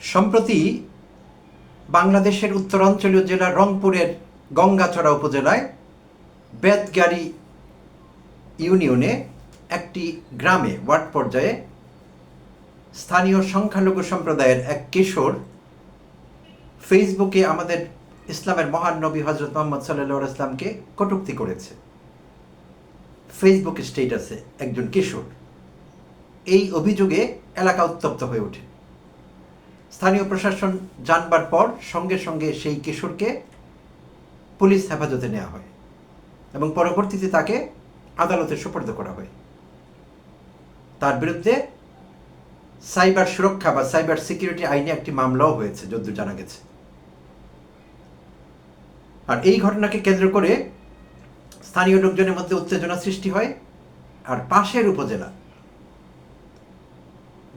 সম্প্রতি বাংলাদেশের উত্তরাঞ্চলীয় জেলা রংপুরের গঙ্গাচড়া উপজেলায় বেতগাড়ি ইউনিয়নে একটি গ্রামে ওয়ার্ড পর্যায়ে স্থানীয় সংখ্যালঘু সম্প্রদায়ের এক কিশোর ফেসবুকে আমাদের ইসলামের মহান নবী হজরত মোহাম্মদ সাল্লাহ ইসলামকে কটুক্তি করেছে। ফেসবুক স্টেটাসে একজন কিশোর এই অভিযোগে এলাকা উত্তপ্ত হয়ে ওঠে। স্থানীয় প্রশাসন জানবার পর সঙ্গে সঙ্গে সেই কিশোরকে পুলিশ হেফাজতে নেওয়া হয় এবং পরবর্তীতে তাকে আদালতে সুপর্দ করা হয়। তার বিরুদ্ধে সাইবার সুরক্ষা বা সাইবার সিকিউরিটি আইনে একটি মামলাও হয়েছে যদ্দূর জানা গেছে। আর এই ঘটনাকে কেন্দ্র করে স্থানীয় লোকজনের মধ্যে উত্তেজনা সৃষ্টি হয়। আর পাশের উপজেলা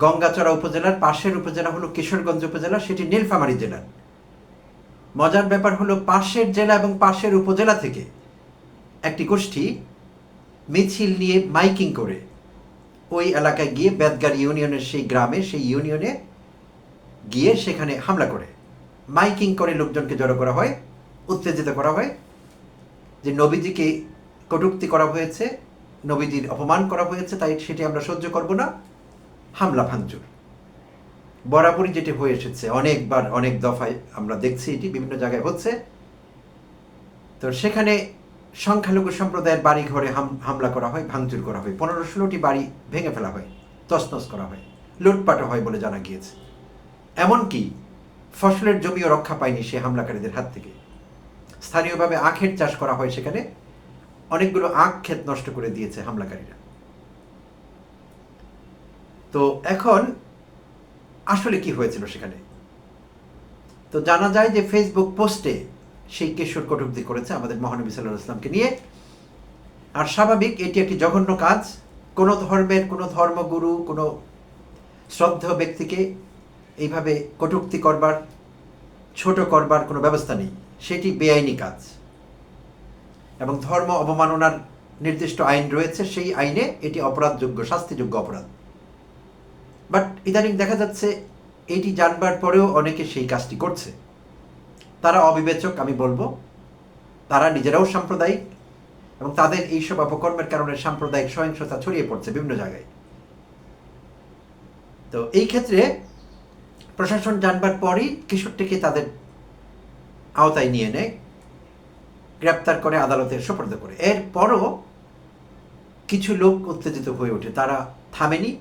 গঙ্গাচড়া উপজেলার পাশের উপজেলা হলো কিশোরগঞ্জ উপজেলা, সেটি নীলফামারী জেলার মজার ব্যাপার হলো পাশের জেলা এবং পাশের উপজেলা থেকে একটি গোষ্ঠী মিছিল নিয়ে মাইকিং করে। ওই এলাকায় গিয়ে বেদগার ইউনিয়নের সেই গ্রামে, সেই ইউনিয়নে গিয়ে সেখানে হামলা করে। মাইকিং করে লোকজনকে জড়ো করা হয়, উত্তেজিত করা হয় যে নবীজিকে কটুক্তি করা হয়েছে, নবীজির অপমান করা হয়েছে, তাই সেটি আমরা সহ্য করব না। হামলা ভাঙচুর বরাবরই যেটি হয়ে এসেছে, অনেকবার, অনেক দফায় আমরা দেখছি এটি, বিভিন্ন জায়গায় হচ্ছে। তো সেখানে সংখ্যালঘু সম্প্রদায়ের বাড়ি ঘরে হামলা করা হয়, ভাঙচুর করা হয়। পনেরো ষোলোটি বাড়ি ভেঙে ফেলা হয়, তছনছ করা হয়, লুটপাটও হয় বলে জানা গিয়েছে। এমনকি ফসলের জমিও রক্ষা পায়নি সে হামলাকারীদের হাত থেকে। স্থানীয়ভাবে আখের চাষ করা হয় সেখানে, অনেকগুলো আখ ক্ষেত নষ্ট করে দিয়েছে হামলাকারীরা। তো এখন আসলে কি হয়েছিল সেখানে? তো জানা যায় যে ফেসবুক পোস্টে সেই কিশোর কটূক্তি করেছে আমাদের মহানবী সাল্লাহ ইসলামকে নিয়ে। আর স্বাভাবিক এটি একটি জঘন্য কাজ। কোনো ধর্মের, কোনো ধর্মগুরু, কোনো শ্রদ্ধেয় ব্যক্তিকে এইভাবে কটুক্তি করবার, ছোট করবার কোনো ব্যবস্থা নেই। সেটি বেআইনি কাজ। এবং ধর্ম অবমাননার নির্দিষ্ট আইন রয়েছে, সেই আইনে এটি অপরাধযোগ্য, শাস্তিযোগ্য অপরাধ। বাট ইদানিং দেখা যাচ্ছে এটি জানবার পরেও অনেকে সেই কাজটি করছে। তারা অবিবেচক, আমি বলব। তারা নিজেরাও সাম্প্রদায়িক এবং তাদের এইসব অপকর্মের কারণে সাম্প্রদায়িক সহিংসতা ছড়িয়ে পড়ছে বিভিন্ন জায়গায়। তো এই ক্ষেত্রে প্রশাসন জানবার পরই কিশোরটিকে তাদের আওতায় নিয়ে নেয়, গ্রেপ্তার করে আদালতে সোপর্দ করে। এরপরও কিছু লোক উত্তেজিত হয়ে ওঠে। তারা থামেনি।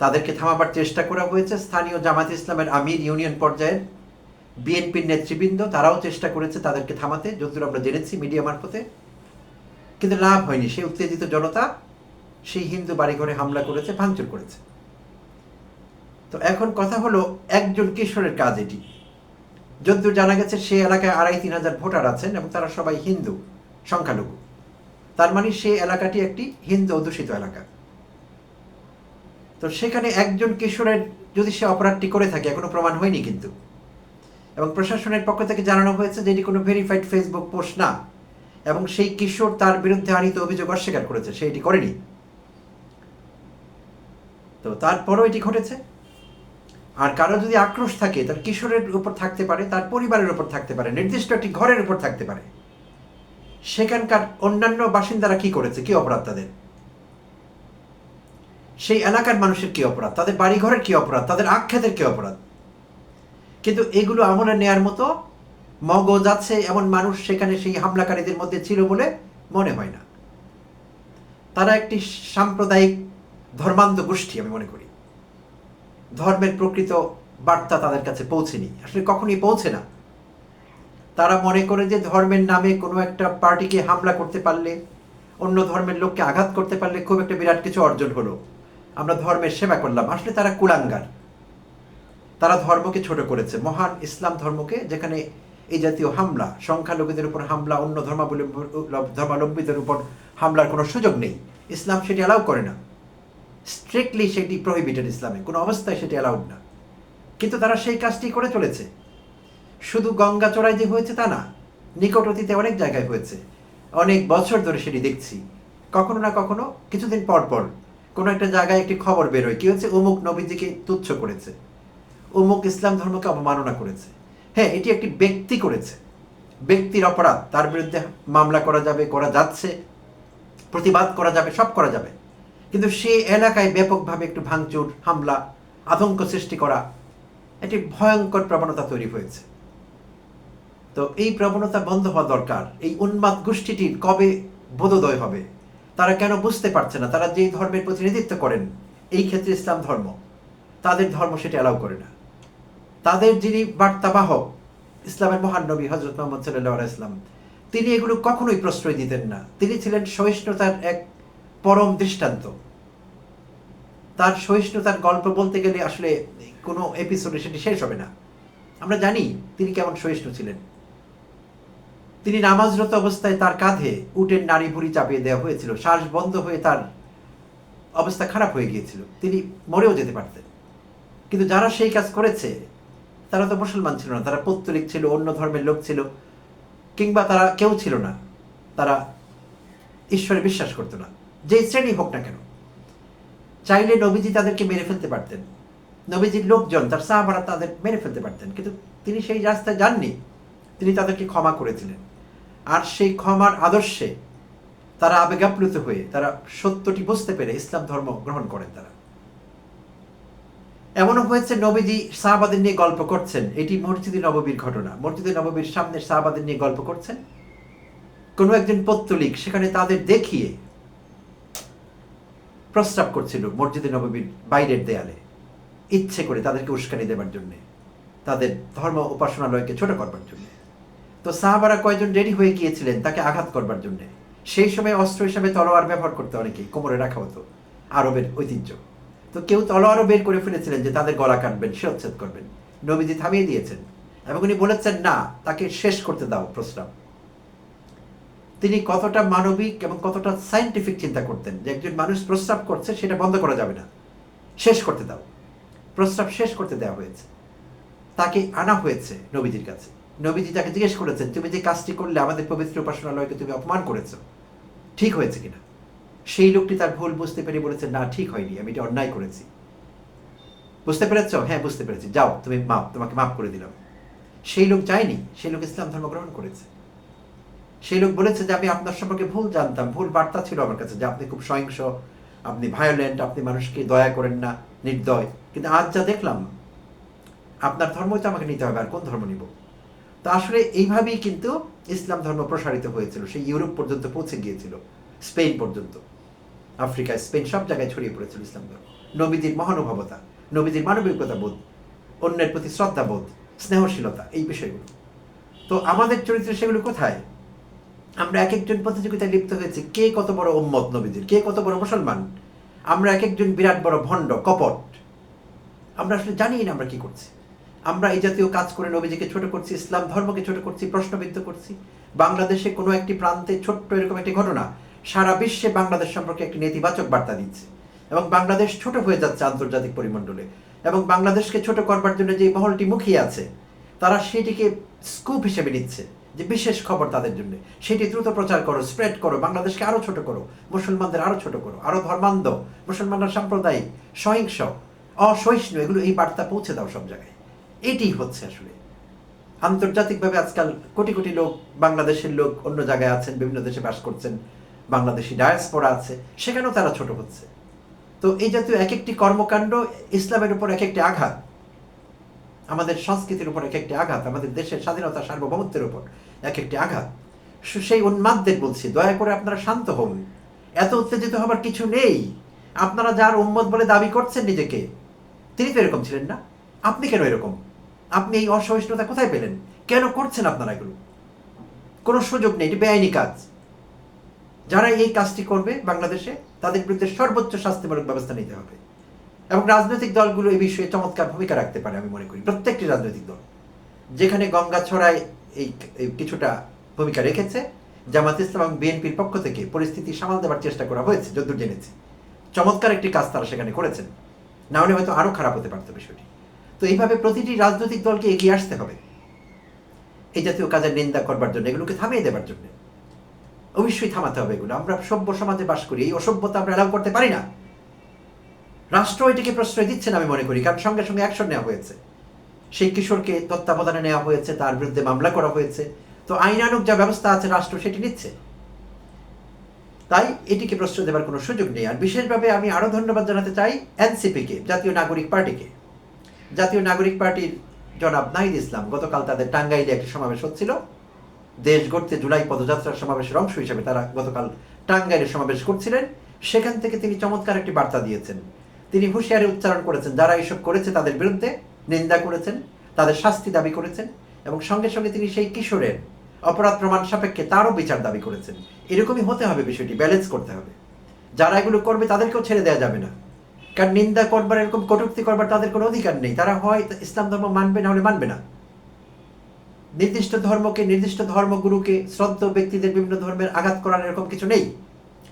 তাদেরকে থামাবার চেষ্টা করা হয়েছে। স্থানীয় জামাত ইসলামের আমির ইউনিয়ন পর্যায়ের বিএনপির নেতৃবৃন্দ, তারাও চেষ্টা করেছে তাদেরকে থামাতে। যতদূর আমরা জেনেছি মিডিয়া মারফতে, কিন্তু লাভ হয়নি। সেই উত্তেজিত জনতা সেই হিন্দু বাড়িঘরে হামলা করেছে, ভাঙচুর করেছে। তো এখন কথা হলো, একজন কিশোরের কাজ এটি। যদ্দূর জানা গেছে, সে এলাকায় আড়াই তিন হাজার ভোটার আছেন এবং তারা সবাই হিন্দু, সংখ্যালঘু। তার মানে সেই এলাকাটি একটি হিন্দু অধ্যুষিত এলাকা। তো সেখানে একজন কিশোরের যদি সে অপরাধটি করে থাকে, এখনও প্রমাণ হয়নি কিন্তু। এবং প্রশাসনের পক্ষ থেকে জানানো হয়েছে যে এটি কোনো ভেরিফাইড ফেসবুক পোস্ট না, এবং সেই কিশোর তার বিরুদ্ধে আনিত অভিযোগ অস্বীকার করেছে, সে এটি করেনি। তো তারপরও এটি ঘটেছে। আর কারও যদি আক্রোশ থাকে, তার কিশোরের উপর থাকতে পারে, তার পরিবারের উপর থাকতে পারে, নির্দিষ্ট একটি ঘরের উপর থাকতে পারে, সেখানকার অন্যান্য বাসিন্দারা কি করেছে, কি অপরাধ তাদের? সেই এলাকার মানুষের কি অপরাধ? তাদের বাড়িঘরের কি অপরাধ? তাদের আখ্যাতের কি অপরাধ? কিন্তু এগুলো আমলে নেয়ার মতো মগজ আছে এমন মানুষ সেখানে সেই হামলাকারীদের মধ্যে ছিল বলে মনে হয় না। তারা একটি সাম্প্রদায়িক ধর্মান্ধ গোষ্ঠী আমি মনে করি। ধর্মের প্রকৃত বার্তা তাদের কাছে পৌঁছেনি। আসলে কখনই পৌঁছে না। তারা মনে করে যে ধর্মের নামে কোনো একটা পার্টিকে হামলা করতে পারলে, অন্য ধর্মের লোককে আঘাত করতে পারলে খুব একটা বিরাট কিছু অর্জন হলো। আমরা ধর্মের সেবা করলাম। আসলে তারা কুলাঙ্গার। তারা ধর্মকে ছোট করেছে। মহান ইসলাম ধর্মকে যেখানে এই জাতীয় হামলা, সংখ্যালঘুদের উপর হামলা, অন্য ধর্মাবলম্বী, ধর্মাবলম্বীদের উপর হামলার কোনো সুযোগ নেই। ইসলাম সেটি অ্যালাউ করে না। স্ট্রিক্টলি সেটি প্রহিবিটেড ইসলামে। কোনো অবস্থায় সেটি অ্যালাউড না। কিন্তু তারা সেই কাজটি করে চলেছে। শুধু গঙ্গা চড়াই যে হয়েছে তা না নিকট অতীতে অনেক জায়গায় হয়েছে। অনেক বছর ধরে সেটি দেখছি। কখনো না কখনো কিছুদিন পর পর কোনো একটা জায়গায় একটি খবর বেরোয়। কি হচ্ছে অমুক নবীজিকে তুচ্ছ করেছে। অমুক ইসলাম ধর্মকে অবমাননা করেছে। হ্যাঁ এটি একটি ব্যক্তি করেছে। ব্যক্তির অপরাধ। তার বিরুদ্ধে মামলা করা যাবে, করা যাচ্ছে, প্রতিবাদ করা যাবে, সব করা যাবে। কিন্তু সে এলাকায় ব্যাপকভাবে একটু ভাঙচুর, হামলা, আতঙ্ক সৃষ্টি করা, একটি ভয়ঙ্কর প্রবণতা তৈরি হয়েছে। তো এই প্রবণতা বন্ধ হওয়া দরকার। এই উন্মাদ গোষ্ঠীটির কবে বোধোদয় হবে? তারা কেন বুঝতে পারছে না? তারা যেই ধর্মের প্রতিনিধিত্ব করেন, এই ক্ষেত্রে ইসলাম ধর্ম। তাদের ধর্ম সেটা অ্যালাউ করে না। তাদের যিনি বার্তাবাহক, ইসলামের মহান নবী হজরত মোহাম্মদ সাল্লাহ ইসলাম তিনি এগুলো কখনোই প্রশ্রয় দিতেন না। তিনি ছিলেন সহিষ্ণুতার এক পরম দৃষ্টান্ত। তার সহিষ্ণুতার গল্প বলতে গেলে আসলে কোনো এপিসোডে সেটি শেষ হবে না। আমরা জানি তিনি কেমন সহিষ্ণু ছিলেন। তিনি নামাজরত অবস্থায় তার কাঁধে উটের নারী ভুড়ি চাপিয়ে দেওয়া হয়েছিল। শ্বাস বন্ধ হয়ে তার অবস্থা খারাপ হয়ে গিয়েছিল। তিনি মরেও যেতে পারতেন। কিন্তু যারা সেই কাজ করেছে, তারা তো মুসলমান ছিল না। তারা পৌত্তলিক ছিল, অন্য ধর্মের লোক ছিল, কিংবা তারা কেউ ছিল না। তারা ঈশ্বরে বিশ্বাস করতো না। যে শ্রেণি হোক না কেন। চাইলে নবীজি তাদেরকে মেরে ফেলতে পারতেন। নবীজির লোকজন, তার সাহাবারা তাদের মেরে ফেলতে পারতেন। কিন্তু তিনি সেই রাস্তায় যাননি। তিনি তাদেরকে ক্ষমা করেছিলেন। আর সেই ক্ষমার আদর্শে তারা আবেগাপ্লুত হয়ে, তারা সত্যটি বুঝতে পেরে ইসলাম ধর্ম গ্রহণ করেন তারা। এমনও হয়েছে নবীজি শাহবাদের নিয়ে গল্প করছেন। এটি মসজিদে নববীর ঘটনা। মসজিদে নববীর সামনে সাহাবাদের নিয়ে গল্প করছেন। কোনো একজন পত্তলিক সেখানে তাদের দেখিয়ে প্রস্তাব করছিল মসজিদে নববীর বাইরের দেয়ালে, ইচ্ছে করে তাদেরকে উস্কানি দেবার জন্যে, তাদের ধর্ম উপাসনালয়কে ছোট করবার জন্য। তো সাহাবারা কয়জন রেডি হয়ে গিয়েছিলেন তাকে আঘাত করবার জন্য? সেই সময় অস্ত্র হিসাবে তলোয়ার ব্যবহার করতে অনেকে কোমরে রাখা হতো, আরবের ঐতিহ্য। তো কেউ তলোয়ারও বের করে ফেলেছিলেন যে তাদের গলা কাটবেন শিরচ্ছেদ করবেন। নবীজি থামিয়ে দিয়েছেন এবং উনি বলেছেন, না, তাকে শেষ করতে দাও প্রস্তাব তিনি কতটা মানবিক এবং কতটা সাইন্টিফিক চিন্তা করতেন যে একজন মানুষ প্রস্রাব করছে, সেটা বন্ধ করা যাবে না। শেষ করতে দাও। প্রস্রাব শেষ করতে দেওয়া হয়েছে। তাকে আনা হয়েছে নবীজির কাছে। নবীজি তাকে জিজ্ঞেস করেছেন, তুমি যে কাজটি করলে আমাদের পবিত্র উপাসনালয়কে তুমি অপমান করেছ, ঠিক হয়েছে কিনা? সেই লোকটি তার ভুল বুঝতে পেরে বলেছে, না, ঠিক হয়নি, আমি এটা অন্যায় করেছি। বুঝতে পেরেছ? হ্যাঁ বুঝতে পেরেছি। যাও, তুমি মাপ, তোমাকে মাফ করে দিলাম। সেই লোক যায়নি সেই লোক ইসলাম ধর্ম গ্রহণ করেছে। সেই লোক বলেছে যে আমি আপনার সম্পর্কে ভুল জানতাম, ভুল বার্তা ছিল আমার কাছে, যে আপনি খুব সহিংস, আপনি ভায়োলেন্ট আপনি মানুষকে দয়া করেন না, নির্দয়। কিন্তু আজ যা দেখলাম, আপনার ধর্মই তো আমাকে নিতে হবে, আর কোন ধর্ম নিব? তো আসলে এইভাবেই কিন্তু ইসলাম ধর্ম প্রসারিত হয়েছিল। সেই ইউরোপ পর্যন্ত পৌঁছে গিয়েছিল, স্পেন পর্যন্ত। আফ্রিকায় স্পেন সব জায়গায় ছড়িয়ে পড়েছিল ইসলাম ধর্ম। নবীজির মহানুভবতা, নবীজির মানবিকতা বোধ, অন্যের প্রতি শ্রদ্ধাবোধ, স্নেহশীলতা, এই বিষয়গুলো। তো আমাদের চরিত্রে সেগুলো কোথায়? আমরা এক একজন প্রতিযোগিতায় লিপ্ত হয়েছি। কে কত বড় উম্মত নবীদের কে কত বড় মুসলমান? আমরা এক একজন বিরাট বড় ভণ্ড, কপট। আমরা আসলে জানি না আমরা কি করছি। আমরা এই জাতীয় কাজ করে নবীজিকে ছোট করছি, ইসলাম ধর্মকে ছোট করছি, প্রশ্নবিদ্ধ করছি। বাংলাদেশে কোনো একটি প্রান্তে ছোট্ট এরকম একটি ঘটনা সারা বিশ্বে বাংলাদেশ সম্পর্কে একটি নেতিবাচক বার্তা দিচ্ছে। এবং বাংলাদেশ ছোট হয়ে যাচ্ছে আন্তর্জাতিক পরিমণ্ডলে। এবং বাংলাদেশকে ছোট করবার জন্য যে মহলটি মুখিয়ে আছে, তারা সেটিকে স্কুপ হিসেবে নিচ্ছে, যে বিশেষ খবর তাদের জন্য। সেটি দ্রুত প্রচার করো, স্প্রেড করো, বাংলাদেশকে আরও ছোট করো, মুসলমানদের আরও ছোট করো, আরও ধর্মান্ধ, মুসলমানরা সাম্প্রদায়িক, সহিংস, অসহিষ্ণু, এগুলো এই বার্তা পৌঁছে দাও সব জায়গায়। এটি হচ্ছে আসলে। আন্তর্জাতিকভাবে আজকাল কোটি কোটি লোক বাংলাদেশের লোক অন্য জায়গায় আছেন, বিভিন্ন দেশে বাস করছেন, বাংলাদেশি ডায়াসপোরা আছে, সেখানেও তারা ছোট হচ্ছে। তো এই জাতীয় এক একটি কর্মকাণ্ড ইসলামের উপর এক একটি আঘাত, আমাদের সংস্কৃতির উপর এক একটি আঘাত, আমাদের দেশের স্বাধীনতা সার্বভৌমত্বের উপর এক একটি আঘাত সেই উন্মাদদের বলছি, দয়া করে আপনারা শান্ত হন। এত উত্তেজিত হবার কিছু নেই। আপনারা যার উম্মত বলে দাবি করছেন নিজেকে, তিনি তো এরকম ছিলেন না। আপনি কেন এরকম? আপনি এই অসহিষ্ণুতা কোথায় পেলেন? কেন করছেন আপনারা এগুলো? কোনো সুযোগ নেই, এটি বেআইনি কাজ। যারা এই কাজটি করবে বাংলাদেশে, তাদের বিরুদ্ধে সর্বোচ্চ শাস্তিমূলক ব্যবস্থা নিতে হবে। এবং রাজনৈতিক দলগুলো এই বিষয়ে চমৎকার ভূমিকা রাখতে পারে, আমি মনে করি। প্রত্যেকটি রাজনৈতিক দল। যেখানে গঙ্গা ছড়ায় এই কিছুটা ভূমিকা রেখেছে, জামাত ইসলাম এবং বিএনপির পক্ষ থেকে পরিস্থিতি সামাল দেওয়ার চেষ্টা করা হয়েছে, যদ্দূর জেনেছি। চমৎকার একটি কাজ তারা সেখানে করেছেন। না হলে হয়তো আরও খারাপ হতে পারত বিষয়টি। তো এইভাবে প্রতিটি রাজনৈতিক দলকে এগিয়ে আসতে হবে। এই জাতীয় কাজের নিন্দা করবার জন্য, এগুলোকে থামিয়ে দেবার জন্য। অবশ্যই থামাতে হবে এগুলো। আমরা সভ্য সমাজে বাস করি, এই অসভ্যতা আমরা এলাও করতে পারি না। রাষ্ট্র এটিকে প্রশ্রয় দিচ্ছে না আমি মনে করি, কারণ সঙ্গে সঙ্গে অ্যাকশন নেওয়া হয়েছে। সেই কিশোরকে তত্ত্বাবধানে নেওয়া হয়েছে, তার বিরুদ্ধে মামলা করা হয়েছে। তো আইনানুক যা ব্যবস্থা আছে, রাষ্ট্র সেটি নিচ্ছে। তাই এটিকে প্রশ্রয় দেওয়ার কোনো সুযোগ নেই। আর বিশেষভাবে আমি আরও ধন্যবাদ জানাতে চাই এনসিপিকে, জাতীয় নাগরিক পার্টিকে। জাতীয় নাগরিক পার্টির জনাব নাহিদ ইসলাম গতকাল তাদের টাঙ্গাইলে একটি সমাবেশ হচ্ছিল। দেশ গড়তে জুলাই পদযাত্রার সমাবেশের অংশ হিসেবে তারা গতকাল টাঙ্গাইলে সমাবেশ করছিলেন। সেখান থেকে তিনি চমৎকার একটি বার্তা দিয়েছেন। তিনি হুঁশিয়ারি উচ্চারণ করেছেন, যারা এইসব করেছে তাদের বিরুদ্ধে নিন্দা করেছেন, তাদের শাস্তি দাবি করেছেন এবং সঙ্গে সঙ্গে তিনি সেই কিশোরের অপরাধ প্রমাণ সাপেক্ষে তারও বিচার দাবি করেছেন। এরকমই হতে হবে বিষয়টি ব্যালেন্স করতে হবে। যারা এগুলো করবে তাদেরকেও ছেড়ে দেওয়া যাবে না। কারণ নিন্দা করবার, এরকম কটূক্তি করবার তাদের কোনো অধিকার নেই। তারা হয়, ইসলাম ধর্ম মানবে না হলে মানবে না। নির্দিষ্ট ধর্মকে, নির্দিষ্ট ধর্মগুরুকে, শ্রদ্ধ ব্যক্তিদের বিভিন্ন ধর্মের আঘাত করার এরকম কিছু নেই।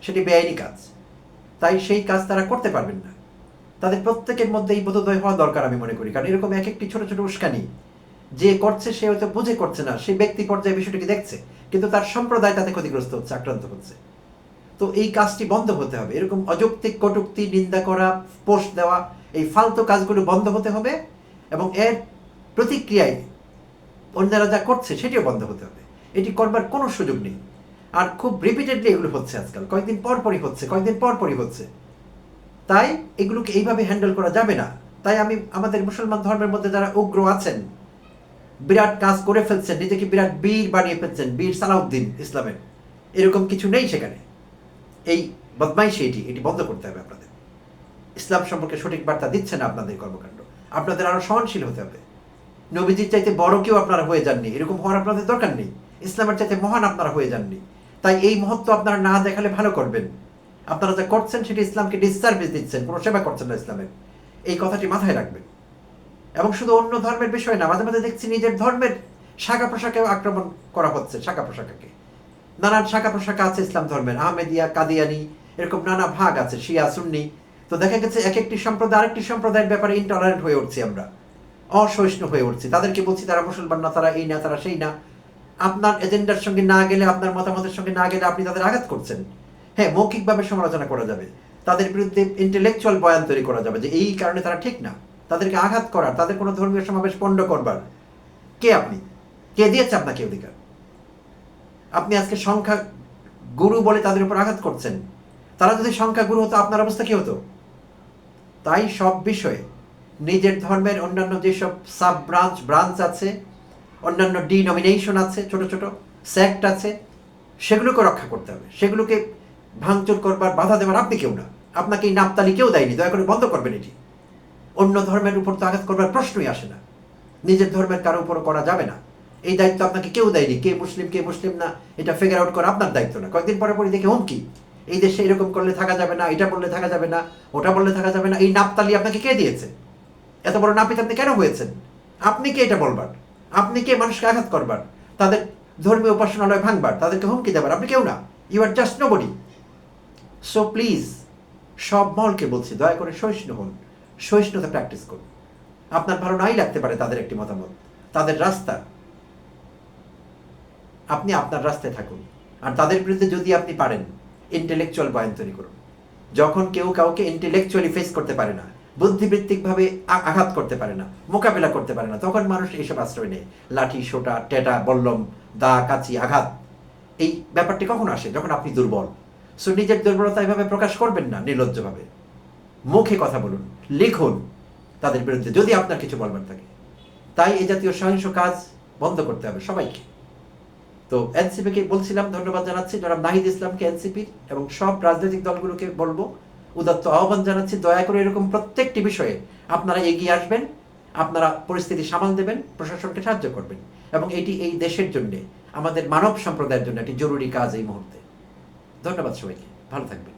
সেটি বেআইনি কাজ। তাই সেই কাজ তারা করতে পারবেন না। তাদের প্রত্যেকের মধ্যে এই বোধোদয় হওয়া দরকার আমি মনে করি। কারণ এরকম এক একটি ছোট ছোট উস্কানি, যে করছে সে হয়তো বুঝে করছে না। সে ব্যক্তি পর্যায়ে বিষয়টিকে দেখছে, কিন্তু তার সম্প্রদায় তাতে ক্ষতিগ্রস্ত হচ্ছে, আক্রান্ত হচ্ছে। তো এই কাজটি বন্ধ হতে হবে। এরকম অযৌক্তিক কটুক্তি, নিন্দা করা পোস্ট দেওয়া, এই ফালতু কাজগুলো বন্ধ হতে হবে এবং এর প্রতিক্রিয়ায় অন্যরা যা করছে সেটিও বন্ধ হতে হবে। এটি করবার কোনো সুযোগ নেই। আর খুব রিপিটেডলি এগুলো হচ্ছে আজকাল। কয়েকদিন পর পরই হচ্ছে, কয়েকদিন পর পরই হচ্ছে। তাই এগুলোকে এইভাবে হ্যান্ডেল করা যাবে না। তাই আমি আমাদের মুসলমান ধর্মের মধ্যে যারা উগ্র আছেন, বিরাট কাজ করে ফেলছেন, নিজেকে বিরাট বীর বানিয়ে ফেলছেন, বীর সালাউদ্দিন ইসলামের। এরকম কিছু নেই সেখানে। এই বদমাইশি এটি এটি বন্ধ করতে হবে আপনাদের। ইসলাম সম্পর্কে সঠিক বার্তা দিচ্ছে না আপনাদের কর্মকাণ্ড। আপনাদের আরও সহনশীল হতে হবে। নবীজির চাইতে বড় কেউ আপনারা হয়ে যাননি, এরকম হওয়ার আপনাদের দরকার নেই। ইসলামের চাইতে মহান আপনারা হয়ে যাননি। তাই এই মহত্ব আপনারা না দেখালে ভালো করবেন। আপনারা যা করছেন সেটি ইসলামকে ডিসসার্ভিস দিচ্ছেন, কোনো সেবা করছেন না ইসলামের। এই কথাটি মাথায় রাখবেন। এবং শুধু অন্য ধর্মের বিষয় না, মাঝে মাঝে দেখছি নিজের ধর্মের শাখা প্রশাখাকে আক্রমণ করা হচ্ছে, শাখা প্রশাখাকে নানান শাখা প্রশাখা আছে ইসলাম ধর্মের। আহমেদিয়া, কাদিয়ানি, এরকম নানা ভাগ আছে, শিয়া, সুন্নি। তো দেখা গেছে এক একটি সম্প্রদায়, আরেকটি সম্প্রদায়ের ব্যাপারে ইন্টলারেন্ট হয়ে উঠছি আমরা। অসহিষ্ণু হয়ে উঠছি। তাদেরকে বলছি, তারা মুসলমান না, তারা এই না, তারা সেই না। আপনার এজেন্ডার সঙ্গে না গেলে, আপনার মতামতের সঙ্গে না গেলে আপনি তাদের আঘাত করছেন। হ্যাঁ মৌখিকভাবে সমালোচনা করা যাবে। তাদের বিরুদ্ধে ইন্টেলেকচুয়াল বয়ান তৈরি করা যাবে যে, এই কারণে তারা ঠিক না। তাদেরকে আঘাত করার, তাদের কোনো ধর্মীয় সমাবেশ পণ্ড করবার। কে আপনি? কে দিয়েছে আপনাকে অধিকার? আপনি আজকে সংখ্যা গুরু বলে তাদের উপর আঘাত করছেন। তারা যদি সংখ্যা গুরু হতো, আপনার অবস্থা কি হতো? তাই সব বিষয়ে নিজের ধর্মের অন্যান্য যেসব সাব ব্রাঞ্চ ব্রাঞ্চ আছে, অন্যান্য ডিনমিনেশন আছে, ছোট ছোট স্যাক্ট আছে, সেগুলোকে রক্ষা করতে হবে। সেগুলোকে ভাঙচুর করবার বাধা দেওয়ার আপনি কেউ না। আপনাকে এই নাপতালি কেউ দেয়নি, দয়া করে বন্ধ করবেন এটি। অন্য ধর্মের উপর তো আঘাত করবার প্রশ্নই আসে না। নিজের ধর্মের কারও উপর করা যাবে না। এই দায়িত্ব আপনাকে কেউ দেয়নি, কে মুসলিম কে মুসলিম না, এটা ফিগার আউট করা আপনার দায়িত্ব না। কয়েকদিন পরে পরে দেখে হুমকি। এই দেশে এরকম করলে থাকা যাবে না, এটা বললে থাকা যাবে না, ওটা বললে থাকা যাবে না, এই নাপতালি আপনাকে কে দিয়েছে? এত বড় নাপিত আপনি কেন হয়েছেন? আপনি কে এটা বলবার? আপনি কে মানুষকে আঘাত করবার? তাদের ধর্মীয় উপাসনালয় ভাঙবার, তাদেরকে হুমকি দেবার, আপনি কেউ না। You are just nobody so please সব মহলকে বলছি, দয়া করে সহিষ্ণু হন। সহিষ্ণুতা প্র্যাকটিস করুন। আপনার ভালো নাই লাগতে পারে তাদের একটি মতামত। তাদের রাস্তা আপনি আপনার রাস্তায় থাকুন। আর তাদের বিরুদ্ধে যদি আপনি পারেন ইন্টেলেকচুয়াল বয়ান তৈরি করুন। যখন কেউ কাউকে ইন্টেলেকচুয়ালি ফেস করতে পারে না, বুদ্ধিবৃত্তিকভাবে আঘাত করতে পারে না, মোকাবেলা করতে পারে না, তখন মানুষ এইসব আশ্রয় নেয়। লাঠি, সোটা, টেটা, বল্লম, দা, কাচি, আঘাত। এই ব্যাপারটি কখন আসে যখন আপনি দুর্বল। সো নিজের দুর্বলতা এভাবে প্রকাশ করবেন না, নির্লজ্জভাবে। মুখে কথা বলুন, লিখুন, তাদের বিরুদ্ধে যদি আপনার কিছু বলবার থাকে। তাই এই জাতীয় সহিংস কাজ বন্ধ করতে হবে সবাইকে। তো এনসিপিকে বলছিলাম, ধন্যবাদ জানাচ্ছি। জনাব নাহিদ ইসলামকে এনসিপির এবং সব রাজনৈতিক দলগুলোকে বলব, উদাত্ত আহ্বান জানাচ্ছি। দয়া করে এরকম প্রত্যেকটি বিষয়ে আপনারা এগিয়ে আসবেন, আপনারা পরিস্থিতি সামাল দেবেন, প্রশাসনকে সাহায্য করবেন এবং এটি এই দেশের জন্য, আমাদের মানব সম্প্রদায়ের জন্য একটি জরুরি কাজ এই মুহূর্তে। ধন্যবাদ সবাইকে। ভালো থাকবেন।